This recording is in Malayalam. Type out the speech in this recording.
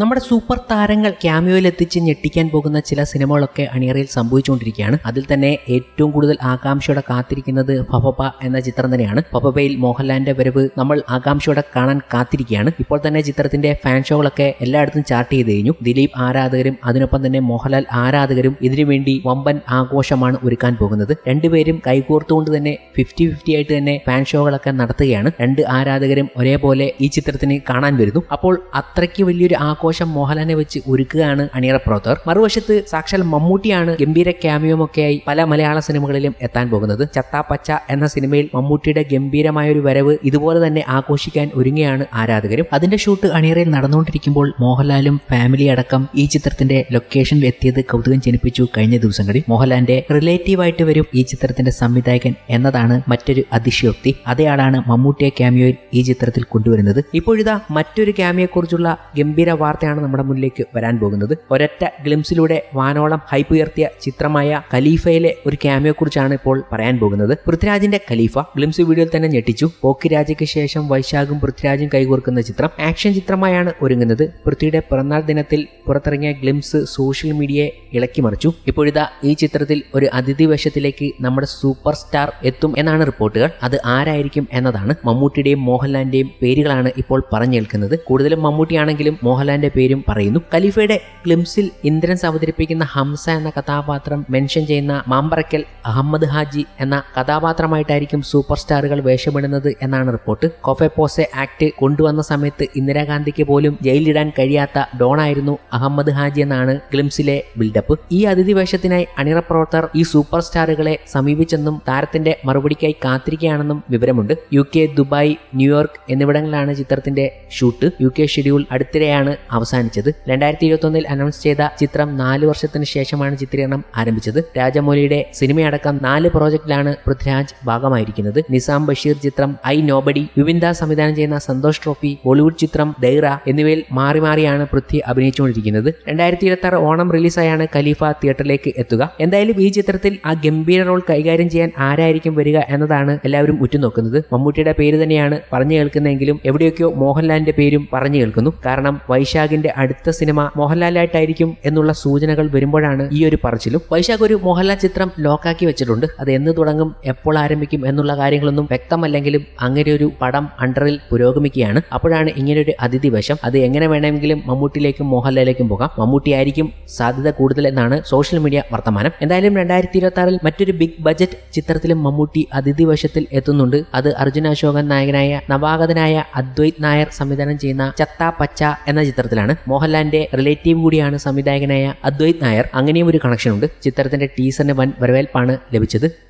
നമ്മുടെ സൂപ്പർ താരങ്ങൾ ക്യാമിയോയിൽ എത്തിച്ച് ഞെട്ടിക്കാൻ പോകുന്ന ചില സിനിമകളൊക്കെ അണിയറയിൽ സംഭവിച്ചുകൊണ്ടിരിക്കുകയാണ്. അതിൽ തന്നെ ഏറ്റവും കൂടുതൽ ആകാംക്ഷയോടെ കാത്തിരിക്കുന്നത് പപ്പപ്പ എന്ന ചിത്രം തന്നെയാണ്. പപ്പപ്പയിൽ മോഹൻലാലിന്റെ വരവ് നമ്മൾ ആകാംക്ഷയോടെ കാണാൻ കാത്തിരിക്കുകയാണ്. ഇപ്പോൾ തന്നെ ചിത്രത്തിന്റെ ഫാൻ ഷോകളൊക്കെ എല്ലായിടത്തും ചാർട്ട് ചെയ്ത് കഴിഞ്ഞു. ദിലീപ് ആരാധകരും അതിനൊപ്പം തന്നെ മോഹൻലാൽ ആരാധകരും ഇതിനുവേണ്ടി വമ്പൻ ആഘോഷമാണ് ഒരുക്കാൻ പോകുന്നത്. രണ്ടുപേരും കൈകോർത്തുകൊണ്ട് തന്നെ ഫിഫ്റ്റി ഫിഫ്റ്റി ആയിട്ട് തന്നെ ഫാൻ ഷോകളൊക്കെ നടത്തുകയാണ്. രണ്ട് ആരാധകരും ഒരേപോലെ ഈ ചിത്രത്തിന് കാണാൻ വരുന്നു. അപ്പോൾ അത്രയ്ക്ക് വലിയൊരു ആഘോഷം മോഹൻലാലിനെ വെച്ച് ഒരുക്കുകയാണ് അണിയറ പ്രവർത്തകർ. മറുവശത്ത് സാക്ഷാൽ മമ്മൂട്ടിയാണ് ഗംഭീര ക്യാമിയോമൊക്കെയായി പല മലയാള സിനിമകളിലും എത്താൻ പോകുന്നത്. ചത്താപ്പച്ച എന്ന സിനിമയിൽ മമ്മൂട്ടിയുടെ ഗംഭീരമായ ഒരു വരവ് ഇതുപോലെ തന്നെ ആഘോഷിക്കാൻ ഒരുങ്ങുകയാണ് ആരാധകരും. അതിന്റെ ഷൂട്ട് അണിയറയിൽ നടന്നുകൊണ്ടിരിക്കുമ്പോൾ മോഹൻലാലും ഫാമിലി അടക്കം ഈ ചിത്രത്തിന്റെ ലൊക്കേഷനിൽ എത്തിയത് കൗതുകം ജനിപ്പിച്ചു കഴിഞ്ഞ ദിവസങ്ങളിൽ. മോഹൻലാലിന്റെ റിലേറ്റീവ് ആയിട്ട് വരും ഈ ചിത്രത്തിന്റെ സംവിധായകൻ എന്നതാണ് മറ്റൊരു അതിശയോക്തി. അതേയാളാണ് മമ്മൂട്ടിയെ ക്യാമിയോയിൽ ഈ ചിത്രത്തിൽ കൊണ്ടുവരുന്നത്. ഇപ്പോഴിതാ മറ്റൊരു ക്യാമിയെക്കുറിച്ചുള്ള ഗംഭീര വാർത്തയാണ് നമ്മുടെ മുന്നിലേക്ക് വരാൻ പോകുന്നത്. ഒരൊറ്റ ഗ്ലിംസിലൂടെ വാനോളം ഹൈപ്പ് ഉയർത്തിയ ചിത്രമായ ഖലീഫയിലെ ഒരു ക്യാമിയെക്കുറിച്ചാണ് ഇപ്പോൾ പറയാൻ പോകുന്നത്. പൃഥ്വിരാജിന്റെ ഖലീഫ ഗ്ലിംസ് വീഡിയോയിൽ തന്നെ ഞെട്ടിച്ചു. പോക്കിരാജയ്ക്ക് ശേഷം വൈശാഖും പൃഥ്വിരാജും കൈകോർക്കുന്ന ചിത്രം. ആക്ഷൻ ചിത്രമായാണ് ഒരുങ്ങുന്നത്. പൃഥ്വിയുടെ പിറന്നാൾ ദിനത്തിൽ പുറത്തിറങ്ങിയ ഗ്ലിംസ് സോഷ്യൽ മീഡിയയെ ഇളക്കി മറിച്ചു. ഇപ്പോഴിതാ ഈ ചിത്രത്തിൽ ഒരു അതിഥി വേഷത്തിലേക്ക് നമ്മുടെ സൂപ്പർ സ്റ്റാർ എത്തും എന്നാണ് റിപ്പോർട്ടുകൾ. അത് ആരായിരിക്കും എന്നതാണ് മമ്മൂട്ടിയുടെയും മോഹൻലാലിന്റെയും പേരുകളാണ് ഇപ്പോൾ പറഞ്ഞേൽക്കുന്നത്. കൂടുതലും മമ്മൂട്ടിയാണെങ്കിലും മോഹൻലാലിന്റെ പേരും പറയുന്നു. ഖലീഫയുടെ ക്ലിംസിൽ ഇന്ദ്രൻ അവതരിപ്പിക്കുന്ന ഹംസ എന്ന കഥാപാത്രം മെൻഷൻ ചെയ്യുന്ന മാമ്പറയ്ക്കൽ അഹമ്മദ് ഹാജി എന്ന കഥാപാത്രമായിട്ടായിരിക്കും സൂപ്പർ സ്റ്റാറുകൾ വേഷമിടുന്നത് എന്നാണ് റിപ്പോർട്ട്. കൊഫെ പോസെ ആക്ട് കൊണ്ടുവന്ന സമയത്ത് ഇന്ദിരാഗാന്ധിക്ക് പോലും ജയിലിടാൻ കഴിയാത്ത ഡോണായിരുന്നു അഹമ്മദ് ഹാജി എന്നാണ് ക്ലിംസിലെ ബിൽഡപ്പ്. ഈ അതിഥി വേഷത്തിനായി അണിയറ പ്രവർത്തകർ ഈ സൂപ്പർ സ്റ്റാറുകളെ സമീപിച്ചെന്നും താരത്തിന്റെ മറുപടിക്കായി കാത്തിരിക്കുകയാണെന്നും വിവരമുണ്ട്. U K Dubai New York എന്നിവിടങ്ങളിലാണ് ചിത്രത്തിന്റെ ഷൂട്ട്. യു കെ ഷെഡ്യൂൾ അടുത്തിടെയാണ് അവസാനിച്ചത്. രണ്ടായിരത്തി ഇരുപത്തൊന്നിൽ അനൗൺസ് ചെയ്ത ചിത്രം നാല് വർഷത്തിന് ശേഷമാണ് ചിത്രീകരണം ആരംഭിച്ചത്. രാജമൗലിയുടെ സിനിമയടക്കം നാല് പ്രോജക്റ്റിലാണ് പൃഥ്വിരാജ് ഭാഗമായിരിക്കുന്നത്. നിസാം ബഷീർ ചിത്രം ഐ നോബഡി വിവിന്ദ സംവിധാനം ചെയ്യുന്ന സന്തോഷ് ട്രോഫി ബോളിവുഡ് ചിത്രം ദൈറ എന്നിവയിൽ മാറി മാറിയാണ് പൃഥ്വി അഭിനയിച്ചുകൊണ്ടിരിക്കുന്നത്. രണ്ടായിരത്തി ഇരുപത്തി ആറ് ഓണം റിലീസായാണ് ഖലീഫ തിയേറ്ററിലേക്ക് എത്തുക. എന്തായാലും ഈ ചിത്രത്തിൽ ആ ഗംഭീര റോൾ കൈകാര്യം ചെയ്യാൻ ആരായിരിക്കും വരിക എന്നതാണ് എല്ലാവരും ഉറ്റുനോക്കുന്നത്. മമ്മൂട്ടിയുടെ പേര് തന്നെയാണ് പറഞ്ഞു കേൾക്കുന്നതെങ്കിലും എവിടെയൊക്കെയോ മോഹൻലാലിന്റെ പേരും പറഞ്ഞു കേൾക്കുന്നു. കാരണം വൈശാഖിന്റെ അടുത്ത സിനിമ മോഹൻലാലായിട്ടായിരിക്കും എന്നുള്ള സൂചനകൾ വരുമ്പോഴാണ് ഈ ഒരു പറച്ചിലും. വൈശാഖ് ഒരു മോഹൻലാൽ ചിത്രം ലോക്കാക്കി വെച്ചിട്ടുണ്ട്. അത് എന്ന് തുടങ്ങും എപ്പോൾ ആരംഭിക്കും എന്നുള്ള കാര്യങ്ങളൊന്നും വ്യക്തമല്ലെങ്കിലും അങ്ങനെ ഒരു പടം അണ്ടറിൽ പുരോഗമിക്കുകയാണ്. അപ്പോഴാണ് ഇങ്ങനൊരു അതിഥി വശം അത് എങ്ങനെ വേണമെങ്കിലും മമ്മൂട്ടിയിലേക്കും മോഹൻലാലിലേക്കും പോകാം. മമ്മൂട്ടി ആയിരിക്കും സാധ്യത കൂടുതൽ എന്നാണ് സോഷ്യൽ മീഡിയ വർത്തമാനം. എന്തായാലും രണ്ടായിരത്തി ഇരുപത്തി ആറിൽ മറ്റൊരു ബിഗ് ബജറ്റ് ചിത്രത്തിലും മമ്മൂട്ടി അതിഥി വശത്തിൽ എത്തുന്നുണ്ട്. അത് അർജുന അശോകൻ നായകനായ നവാഗതനായ അദ്വൈത് നായർ സംവിധാനം ചെയ്യുന്ന ചത്ത പച്ച എന്ന ചിത്രത്തിലാണ് മോഹൻലാലിന്റെ റിലേറ്റീവ് കൂടിയാണ് സംവിധായകനായ അദ്വൈത് നായർ. അങ്ങനെയും ഒരു കണക്ഷൻ ഉണ്ട്. ചിത്രത്തിന്റെ ടീസറിന് വൻ വരവേൽപ്പാണ് ലഭിച്ചത്.